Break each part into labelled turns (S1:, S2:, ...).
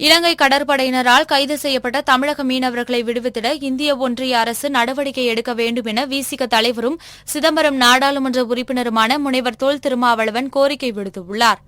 S1: இலங்கை கடற்படையினரால் கைது செய்யப்பட்ட தமிழக மீனவர்களை விடுவித்திட இந்திய ஒன்றிய அரசு நடவடிக்கை எடுக்க வேண்டும் என விசிக தலைவரும் சிதம்பரம் நாடாளுமன்ற உறுப்பினருமான முனைவர் தொல் திருமாவளவன் கோரிக்கை விடுத்துள்ளார்.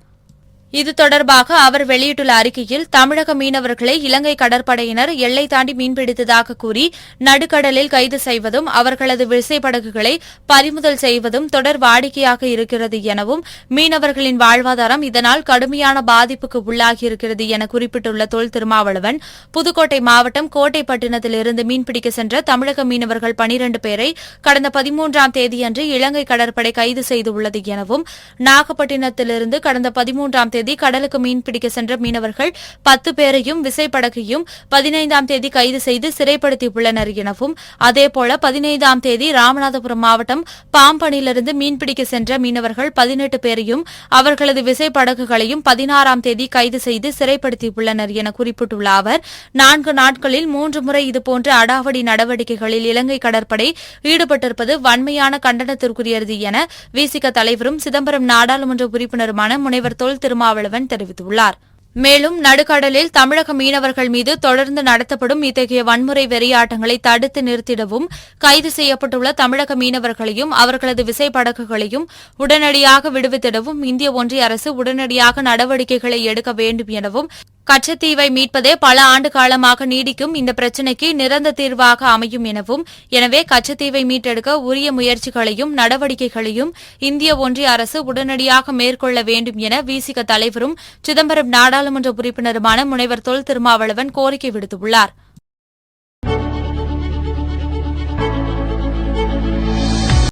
S1: இது தொடர்பாக அவர் வெளியிட்டுள்ள அறிக்கையில் தமிழக மீனவர்களை இலங்கை கடற்படையினர் எல்லை தாண்டி மீன்பிடித்ததாக கூறி நடுக்கடலில் கைது செய்வதும் அவர்களது விசைப்படகுகளை பறிமுதல் செய்வதும் தொடர் வாடிக்கையாக இருக்கிறது எனவும் மீனவர்களின் வாழ்வாதாரம் இதனால் கடுமையான பாதிப்புக்கு உள்ளாகியிருக்கிறது என குறிப்பிட்டுள்ள தொல் திருமாவளவன் புதுக்கோட்டை மாவட்டம் கோட்டைப்பட்டினத்திலிருந்து மீன்பிடிக்க சென்ற தமிழக மீனவர்கள் பனிரண்டு பேரை கடந்த பதிமூன்றாம் தேதியன்று இலங்கை கடற்படை கைது செய்துள்ளது எனவும் நாகப்பட்டினத்திலிருந்து கடந்த பதிமூன்றாம் தேதி தேதி கடலுக்கு மீன்பிடிக்க சென்ற மீனவர்கள் பத்து பேரையும் விசைப்படகையும் பதினைந்தாம் தேதி கைது செய்து சிறைப்படுத்தியுள்ளனர் எனவும் அதேபோல பதினைந்தாம் தேதி ராமநாதபுரம் மாவட்டம் பாம்பனிலிருந்து மீன்பிடிக்க சென்ற மீனவர்கள் பதினெட்டு பேரையும் அவர்களது விசைப்படகுகளையும் பதினாறாம் தேதி கைது செய்து சிறைப்படுத்தியுள்ளனர் என குறிப்பிட்டுள்ள அவர் நான்கு நாட்களில் மூன்று முறை இதுபோன்ற அடாவடி நடவடிக்கைகளில் இலங்கை கடற்படை ஈடுபட்டிருப்பது வன்மையான கண்டனத்திற்குரியது என விசிக தலைவரும் சிதம்பரம் நாடாளுமன்ற உறுப்பினருமான முனைவர் தொல் திருமா திருமாவளவன் தெரிவித்துள்ளார். மேலும் நடுக்கடலில் தமிழக மீனவர்கள் மீது தொடர்ந்து நடத்தப்படும் இத்தகைய வன்முறை வெறியாட்டங்களை தடுத்து நிறுத்திடவும் கைது செய்யப்பட்டுள்ள தமிழக மீனவர்களையும் அவர்களது விசைப்படகுகளையும் உடனடியாக விடுவித்திடவும் இந்திய ஒன்றிய அரசு உடனடியாக நடவடிக்கைகளை எடுக்க வேண்டும் எனவும் கச்சத்தீவை மீட்பதே பல ஆண்டு காலமாக நீடிக்கும் இந்த பிரச்சினைக்கு நிரந்த தீர்வாக அமையும் எனவும் எனவே கச்சத்தீவை மீட்டெடுக்க உரிய முயற்சிகளையும் நடவடிக்கைகளையும் இந்திய ஒன்றிய அரசு உடனடியாக மேற்கொள்ள வேண்டும் என விசிக தலைவரும் சிதம்பரம் நாடாளுமன்ற உறுப்பினருமான முனைவர் தொல் திருமாவளவன் கோரிக்கை விடுத்துள்ளார்.